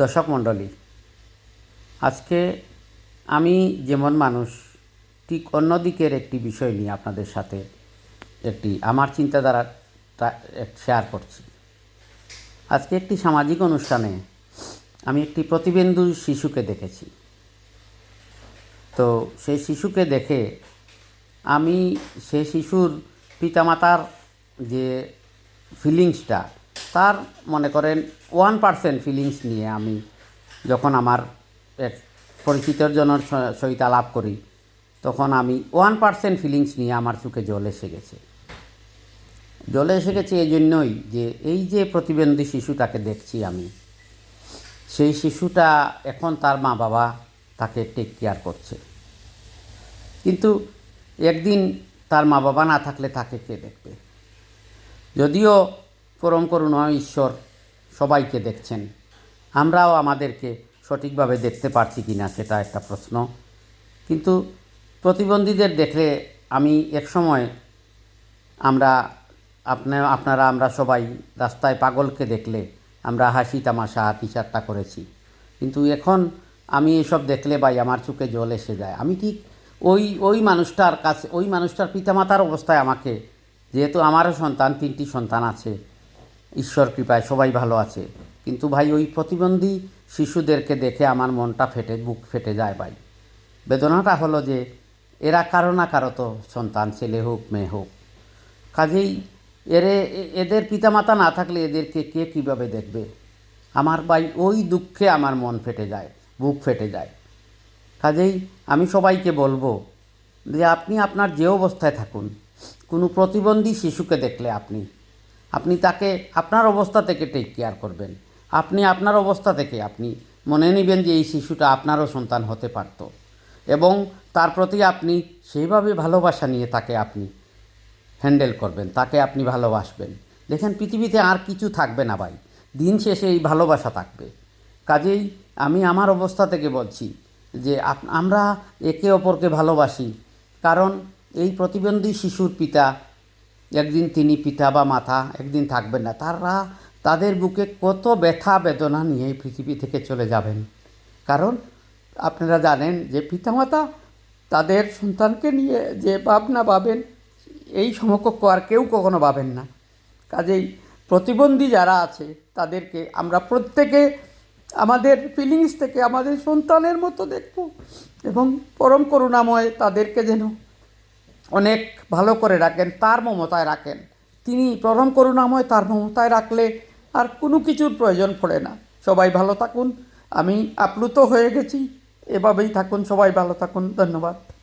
দর্শক মণ্ডলী, আজকে আমি যেমন মানুষ, ঠিক অন্য দিকের একটি বিষয় নিয়ে আপনাদের সাথে একটি আমার চিন্তাধারা শেয়ার করছি। আজকে একটি সামাজিক অনুষ্ঠানে আমি একটি প্রতিবেন্দু শিশুকে দেখেছি। তো সেই শিশুকে দেখে আমি সে শিশুর পিতামাতার যে ফিলিংসটা তার, মনে করেন ওয়ান পার্সেন্ট ফিলিংস নিয়ে আমি যখন আমার এক পরিচিতর জনের সহিত আলাপ করি, তখন আমি ওয়ান পার্সেন্ট ফিলিংস নিয়ে আমার চোখে জল এসে গেছে। জলে এসে গেছে এই জন্যই যে এই যে প্রতিবন্ধী শিশুটাকে দেখছি আমি, সেই শিশুটা এখন তার মা বাবা তাকে টেক কেয়ার করছে। কিন্তু একদিন তার মা বাবা না থাকলে তাকে কে দেখবে? যদিও পরম করুণা ঈশ্বর সবাইকে দেখছেন। আমরাও আমাদেরকে সঠিকভাবে দেখতে পারছি কি না সেটা একটা প্রশ্ন। কিন্তু প্রতিবন্ধীদের দেখলে আমি একসময় আমরা আপনা, আপনারা, আমরা সবাই রাস্তায় পাগলকে দেখলে আমরা হাসি তামাশা টিচারটা করেছি। কিন্তু এখন আমি এসব দেখলে ভাই আমার চোখে জল এসে যায়। আমি ঠিক ওই ওই মানুষটার কাছে, ওই মানুষটার পিতামাতার অবস্থায় আমাকে, যেহেতু আমারও সন্তান, তিনটি সন্তান আছে ঈশ্বর কৃপায় সবাই ভালো আছে। কিন্তু ভাই, ওই প্রতিবন্ধী শিশুদেরকে দেখে আমার মনটা ফেটে, বুক ফেটে যায় ভাই। বেদনাটা হলো যে, এরা কারও না কারও তো সন্তান, ছেলে হোক, মেয়ে হোক। কাজেই এরে, এদের পিতামাতা না থাকলে এদেরকে কে কীভাবে দেখবে? আমার ভাই, ওই দুঃখে আমার মন ফেটে যায়, বুক ফেটে যায়। কাজেই আমি সবাইকে বলব যে, আপনি আপনার যে অবস্থায় থাকুন, কোনো প্রতিবন্ধী শিশুকে দেখলে আপনি আপনি তাকে আপনার অবস্থা থেকে টেক কেয়ার করবেন। আপনি আপনার অবস্থা থেকে আপনি মনে নেবেন যে এই শিশুটা আপনারও সন্তান হতে পারত। এবং তার প্রতি আপনি সেইভাবে ভালোবাসা নিয়ে তাকে আপনি হ্যান্ডেল করবেন, তাকে আপনি ভালোবাসবেন। দেখেন, পৃথিবীতে আর কিছু থাকবে না ভাই। দিন শেষে এই ভালোবাসা থাকবে। কাজেই আমি আমার অবস্থা থেকে বলছি যে আমরা একে অপরকে ভালোবাসি। কারণ এই প্রতিবন্ধী শিশুর পিতা একদিন তিনি পিতা বা মাতা একদিন থাকবেন না। তারা তাদের বুকে কত ব্যথা বেদনা নিয়ে পৃথিবী থেকে চলে যাবেন। কারণ আপনারা জানেন যে পিতামাতা তাদের সন্তানকে নিয়ে যে ভাবনা ভাবেন, এই সমকক্ষ আর কেউ কখনো ভাবেন না। কাজেই প্রতিবন্ধী যারা আছে, তাদেরকে আমরা প্রত্যেকে আমাদের ফিলিংস থেকে, আমাদের সন্তানের মতো দেখব এবং পরম করুণাময় তাদেরকে যেন অনেক ভালো করে রাখেন, তার মমতায় রাখেন। তিনি পরম করুণাময় তার মমতায় রাখলে আর কোনো কিছুর প্রয়োজন পড়ে না। সবাই ভালো থাকুন, আমি আপ্লুত হয়ে গেছি। এভাবেই থাকুন, সবাই ভালো থাকুন, ধন্যবাদ।